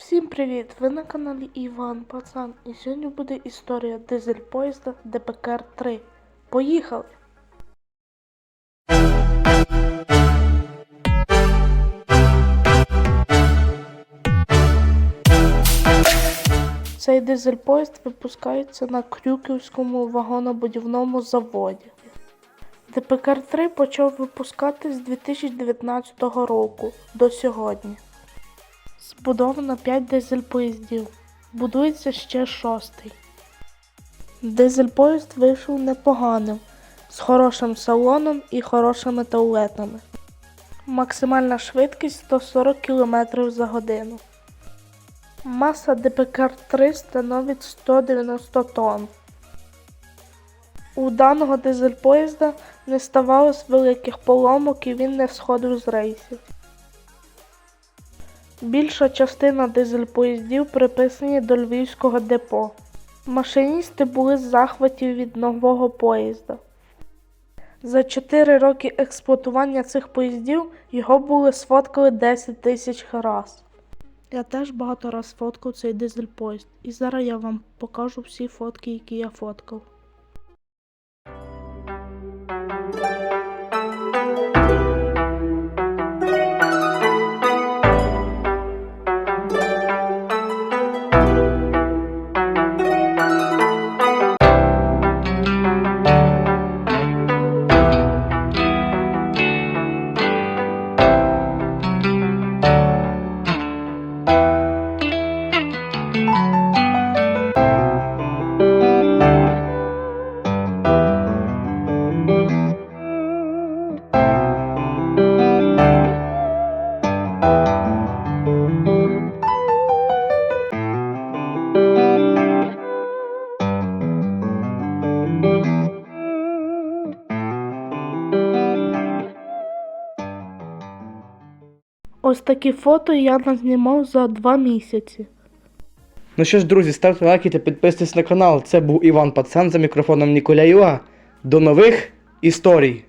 Всім привіт! Ви на каналі Іван Пацан і сьогодні буде історія дизель поїзда ДПКР 3. Поїхали! Цей дизель поїзд випускається на Крюківському вагонобудівному заводі. ДПКР 3 почав випускати з 2019 року до сьогодні. Збудовано 5 дизель поїздів. Будується ще шостий. Дизель поїзд вийшов непоганим, з хорошим салоном і хорошими туалетами. Максимальна швидкість 140 км за годину. Маса ДПКР 3 становить 190 тонн. У даного дизель поїзда не ставалось великих поломок і він не сходив з рейсів. Більша частина дизель поїздів приписані до львівського депо. Машиністи були з захватів від нового поїзда. За 4 роки експлуатування цих поїздів його були сфоткали 10 тисяч раз. Я теж багато раз фоткав цей дизель поїзд, і зараз я вам покажу всі фотки, які я фоткав. Ось такі фото я назнімав за два місяці. Ну що ж, друзі, ставте лайки та підписуйтесь на канал. Це був Іван Пацан за мікрофоном Ніколя Юга. До нових історій!